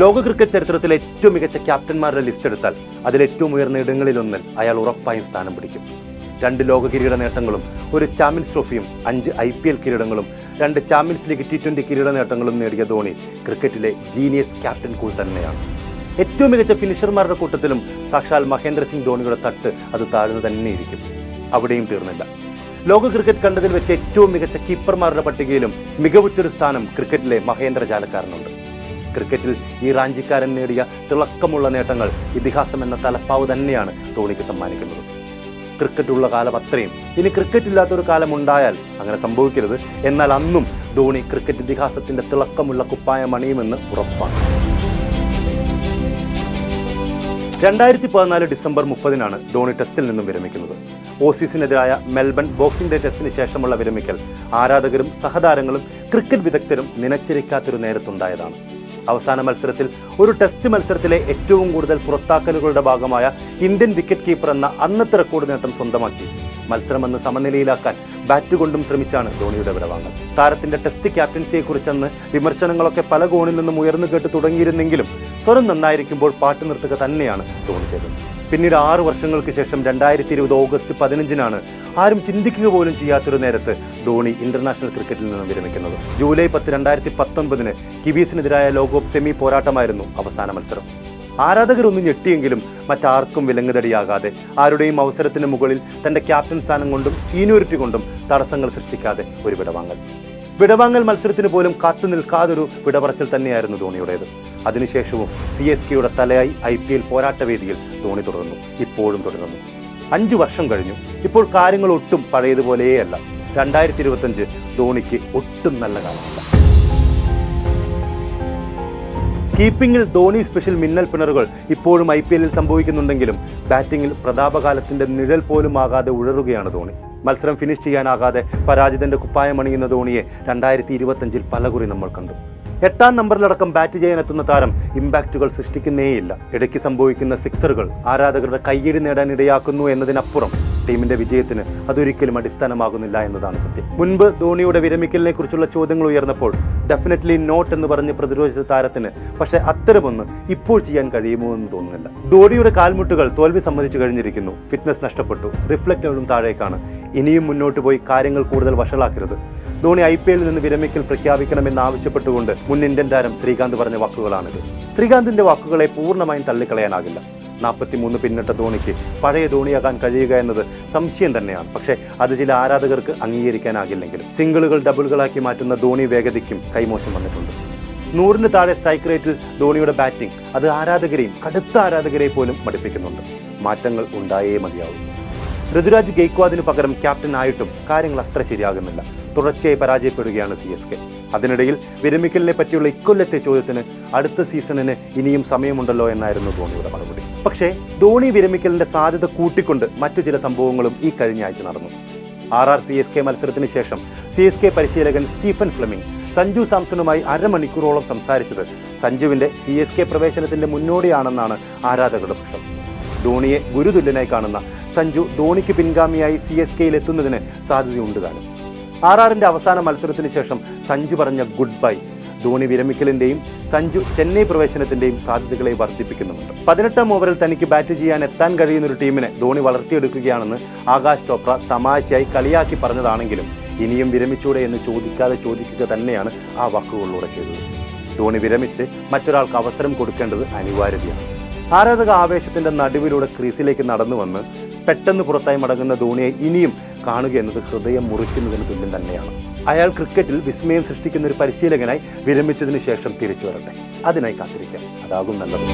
ലോക ക്രിക്കറ്റ് ചരിത്രത്തിലെ ഏറ്റവും മികച്ച ക്യാപ്റ്റന്മാരുടെ ലിസ്റ്റ് എടുത്താൽ അതിൽ ഏറ്റവും ഉയർന്ന ഇടങ്ങളിലൊന്നിൽ അയാൾ ഉറപ്പായും സ്ഥാനം പിടിക്കും. രണ്ട് ലോക കിരീട നേട്ടങ്ങളും ഒരു ചാമ്പ്യൻസ് ട്രോഫിയും അഞ്ച് ഐ പി എൽ കിരീടങ്ങളും രണ്ട് ചാമ്പ്യൻസ് ലീഗ് ടി ട്വന്റി കിരീട നേട്ടങ്ങളും നേടിയ ധോണി ക്രിക്കറ്റിലെ ജീനിയസ് ക്യാപ്റ്റൻ കൂൾ തന്നെയാണ്. ഏറ്റവും മികച്ച ഫിനിഷർമാരുടെ കൂട്ടത്തിലും സാക്ഷാൽ മഹേന്ദ്ര സിംഗ് ധോണിയുടെ തട്ട് അത് താഴ്ന്നു തന്നെയിരിക്കും. അവിടെയും തീർന്നില്ല. ലോക ക്രിക്കറ്റ് കണ്ടതിൽ വെച്ച് ഏറ്റവും മികച്ച കീപ്പർമാരുടെ പട്ടികയിലും മികവുറ്റൊരു സ്ഥാനം ക്രിക്കറ്റിലെ മഹേന്ദ്ര ജാലക്കാരനുണ്ട് ക്രിക്കറ്റിൽ ഈ റാഞ്ചിക്കാരൻ നേടിയ തിളക്കമുള്ള നേട്ടങ്ങൾ ഇതിഹാസം എന്ന തലപ്പാവ് തന്നെയാണ് ധോണിക്ക് സമ്മാനിക്കുന്നത്. ക്രിക്കറ്റുള്ള കാലം അത്രയും. ഇനി ക്രിക്കറ്റ് ഇല്ലാത്തൊരു കാലം ഉണ്ടായാൽ അങ്ങനെ സംഭവിക്കരുത്. എന്നാൽ അന്നും ധോണി ക്രിക്കറ്റ് ഇതിഹാസത്തിന്റെ തിളക്കമുള്ള കുപ്പായം അണിയുമെന്ന് ഉറപ്പാണ്. രണ്ടായിരത്തി പതിനാല് ഡിസംബർ മുപ്പതിനാണ് ധോണി ടെസ്റ്റിൽ നിന്നും വിരമിക്കുന്നത്. ഓസീസിനെതിരായ മെൽബൺ ബോക്സിംഗ് ഡേ ടെസ്റ്റിന് ശേഷമുള്ള വിരമിക്കൽ ആരാധകരും സഹതാരങ്ങളും ക്രിക്കറ്റ് വിദഗ്ധരും നിനച്ചിരിക്കാത്തൊരു നേരത്തുണ്ടായതാണ്. അവസാന മത്സരത്തിൽ ഒരു ടെസ്റ്റ് മത്സരത്തിലെ ഏറ്റവും കൂടുതൽ പുറത്താക്കലുകളുടെ ഭാഗമായ ഇന്ത്യൻ വിക്കറ്റ് കീപ്പർ എന്ന അന്നത്തെ റെക്കോർഡ് നേട്ടം സ്വന്തമാക്കി. മത്സരം അന്ന് സമനിലയിലാക്കാൻ ബാറ്റ് കൊണ്ടും ശ്രമിച്ചാണ് ധോണിയുടെ വിടവാങ്ങൽ താരത്തിന്റെ ടെസ്റ്റ് ക്യാപ്റ്റൻസിയെ കുറിച്ചെന്ന് വിമർശനങ്ങളൊക്കെ പല കോണിൽ നിന്നും ഉയർന്നു കേട്ട് തുടങ്ങിയിരുന്നെങ്കിലും സ്വരം നന്നായിരിക്കുമ്പോൾ പാട്ട് നിർത്തുക തന്നെയാണ് തോന്നിച്ചത്. പിന്നീട് ആറ് വർഷങ്ങൾക്ക് ശേഷം രണ്ടായിരത്തി ഇരുപത് ഓഗസ്റ്റ് പതിനഞ്ചിനാണ് ആരും ചിന്തിക്കുക പോലും ചെയ്യാത്തൊരു നേരത്ത് ധോണി ഇന്റർനാഷണൽ ക്രിക്കറ്റിൽ നിന്ന് വിരമിക്കുന്നത്. ജൂലൈ പത്ത് രണ്ടായിരത്തി പത്തൊൻപതിന് കിവീസിനെതിരായ ലോകകപ്പ് സെമി പോരാട്ടമായിരുന്നു അവസാന മത്സരം. ആരാധകരൊന്നും ഞെട്ടിയെങ്കിലും മറ്റാർക്കും വിലങ്ങുതടിയാകാതെ ആരുടെയും അവസരത്തിന് മുകളിൽ തന്റെ ക്യാപ്റ്റൻ സ്ഥാനം കൊണ്ടും സീനിയോറിറ്റി കൊണ്ടും തടസ്സങ്ങൾ സൃഷ്ടിക്കാതെ ഒരു വിടവാങ്ങൽ വിടവാങ്ങൽ മത്സരത്തിന് പോലും കാത്തു നിൽക്കാതൊരു വിടപറച്ചൽ തന്നെയായിരുന്നു ധോണിയുടേത്. അതിനുശേഷവും സി എസ് കെയുടെ തലയായി ഐ പി എൽ പോരാട്ടവേദിയിൽ ധോണി തുടർന്നു. ഇപ്പോഴും തുടരുന്നു. അഞ്ചു വർഷം കഴിഞ്ഞു. ഇപ്പോൾ കാര്യങ്ങൾ ഒട്ടും പഴയതുപോലെയല്ല. രണ്ടായിരത്തി ഇരുപത്തഞ്ച് ധോണിക്ക് ഒട്ടും നല്ല കാലമല്ല. കീപ്പിംഗിൽ ധോണി സ്പെഷ്യൽ മിന്നൽ പിണറുകൾ ഇപ്പോഴും ഐ പി എല്ലിൽ സംഭവിക്കുന്നുണ്ടെങ്കിലും ബാറ്റിംഗിൽ പ്രതാപകാലത്തിന്റെ നിഴൽ പോലും ആകാതെ ഉഴറുകയാണ് ധോണി. മത്സരം ഫിനിഷ് ചെയ്യാനാകാതെ പരാജിതന്റെ കുപ്പായം അണിയുന്ന ധോണിയെ രണ്ടായിരത്തി ഇരുപത്തഞ്ചിൽ പലകുറി നമ്മൾ കണ്ടു. എട്ടാം നമ്പറിലടക്കം ബാറ്റ് ചെയ്യാൻ എത്തുന്ന താരം ഇമ്പാക്റ്റുകൾ സൃഷ്ടിക്കുന്നേയില്ല. ഇടയ്ക്ക് സംഭവിക്കുന്ന സിക്സറുകൾ ആരാധകരുടെ കയ്യടി നേടാൻ ഇടയാക്കുന്നു എന്നതിനപ്പുറം ടീമിന്റെ വിജയത്തിന് അതൊരിക്കലും അടിസ്ഥാനമാകുന്നില്ല എന്നതാണ് സത്യം. മുൻപ് ധോണിയുടെ വിരമിക്കലിനെ കുറിച്ചുള്ള ചോദ്യങ്ങൾ ഉയർന്നപ്പോൾ ഡെഫിനറ്റ്ലി നോട്ട് എന്ന് പറഞ്ഞ് പ്രതിരോധിച്ച താരത്തിന് പക്ഷേ അത്തരമൊന്ന് ഇപ്പോൾ ചെയ്യാൻ കഴിയുമോ എന്ന് തോന്നുന്നില്ല. ധോണിയുടെ കാൽമുട്ടുകൾ തോൽവി സമ്മതിച്ചു കഴിഞ്ഞിരിക്കുന്നു. ഫിറ്റ്നസ് നഷ്ടപ്പെട്ടു. റിഫ്ലക്റ്റുകളും താഴേക്കാണ്. ഇനിയും മുന്നോട്ട് പോയി കാര്യങ്ങൾ കൂടുതൽ വഷളാക്കരുത്. ധോണി ഐ പി എല്ലിൽ നിന്ന് വിരമിക്കൽ പ്രഖ്യാപിക്കണമെന്ന് ആവശ്യപ്പെട്ടുകൊണ്ട് മുൻ ഇന്ത്യൻ താരം ശ്രീകാന്ത് പറഞ്ഞ വാക്കുകളാണിത്. ശ്രീകാന്തിന്റെ വാക്കുകളെ പൂർണമായും തള്ളിക്കളയാനാകില്ല. നാൽപ്പത്തിമൂന്ന് പിന്നിട്ട ധോണിക്ക് പഴയ ധോണിയാകാൻ കഴിയുക എന്നത് സംശയം തന്നെയാണ്. പക്ഷേ അത് ചില ആരാധകർക്ക് അംഗീകരിക്കാനാകില്ലെങ്കിലും സിംഗിളുകൾ ഡബിളുകളാക്കി മാറ്റുന്ന ധോണി വേഗതയ്ക്കും കൈമോശം വന്നിട്ടുണ്ട്. നൂറിന് താഴെ സ്ട്രൈക്ക് റേറ്റിൽ ധോണിയുടെ ബാറ്റിംഗ് അത് ആരാധകരെയും കടുത്ത ആരാധകരെ പോലും മടുപ്പിക്കുന്നുണ്ട്. മാറ്റങ്ങൾ ഉണ്ടായേ മതിയാവും. ഋതുരാജ് ഗെയ്ക്വാദിന് പകരം ക്യാപ്റ്റൻ ആയിട്ടും കാര്യങ്ങൾ അത്ര ശരിയാകുന്നില്ല. തുടർച്ചയായി പരാജയപ്പെടുകയാണ് സി എസ് കെ. അതിനിടയിൽ വിരമിക്കലിനെ പറ്റിയുള്ള ഇക്കൊല്ലത്തെ ചോദ്യത്തിന് അടുത്ത സീസണിന് ഇനിയും സമയമുണ്ടല്ലോ എന്നായിരുന്നു ധോണിയുടെ മറുപടി. പക്ഷേ ധോണി വിരമിക്കലിന്റെ സാധ്യത കൂട്ടിക്കൊണ്ട് മറ്റു ചില സംഭവങ്ങളും ഈ കഴിഞ്ഞ ആഴ്ച നടന്നു. R R C S K മത്സരത്തിന് ശേഷം സി എസ് കെ പരിശീലകൻ സ്റ്റീഫൻ ഫ്ലെമിംഗ് സഞ്ജു സാംസണുമായി അരമണിക്കൂറോളം സംസാരിച്ചത് സഞ്ജുവിന്റെ സി എസ് കെ പ്രവേശനത്തിന്റെ മുന്നോടിയാണെന്നാണ് ആരാധകരുടെ പക്ഷം ധോണിയെ ഗുരുതുല്യനായി കാണുന്ന സഞ്ജു ധോണിക്ക് പിൻഗാമിയായി സി എസ് കെയിൽ എത്തുന്നതിന് സാധ്യതയുണ്ട് താനും. ആർ ആറിന്റെ അവസാന മത്സരത്തിന് ശേഷം സഞ്ജു പറഞ്ഞ ഗുഡ് ബൈ. ധോണി വിരമിക്കലിന്റെയും സഞ്ജു ചെന്നൈ പ്രവേശനത്തിന്റെയും സാധ്യതകളെ വർദ്ധിപ്പിക്കുന്നുണ്ട് പതിനെട്ടാം ഓവറിൽ തനിക്ക് ബാറ്റ് ചെയ്യാൻ എത്താൻ കഴിയുന്ന ഒരു ടീമിനെ ധോണി വളർത്തിയെടുക്കുകയാണെന്ന് ആകാശ് ചോപ്ര തമാശയായി കളിയാക്കി പറഞ്ഞതാണെങ്കിലും ഇനിയും വിരമിച്ചൂടെ എന്ന് ചോദിക്കാതെ ചോദിക്കുക തന്നെയാണ് ആ വാക്കുകളിലൂടെ ചെയ്തത്. ധോണി വിരമിച്ച് മറ്റൊരാൾക്ക് അവസരം കൊടുക്കേണ്ടത് അനിവാര്യതയാണ്. ആരാധക ആവേശത്തിന്റെ നടുവിലൂടെ ക്രീസിലേക്ക് നടന്നു വന്ന് പെട്ടെന്ന് പുറത്തായി മടങ്ങുന്ന ധോണിയെ ഇനിയും കാണുക എന്നത് ഹൃദയം മുറിക്കുന്നതിന് തുല്യം തന്നെയാണ്. അയാൾ ക്രിക്കറ്റിൽ വിസ്മയം സൃഷ്ടിക്കുന്ന ഒരു പരിശീലകനായി വിരമിച്ചതിന് ശേഷം തിരിച്ചു വരട്ടെ. അതിനായി കാത്തിരിക്കാം. അതാകും നല്ലത്.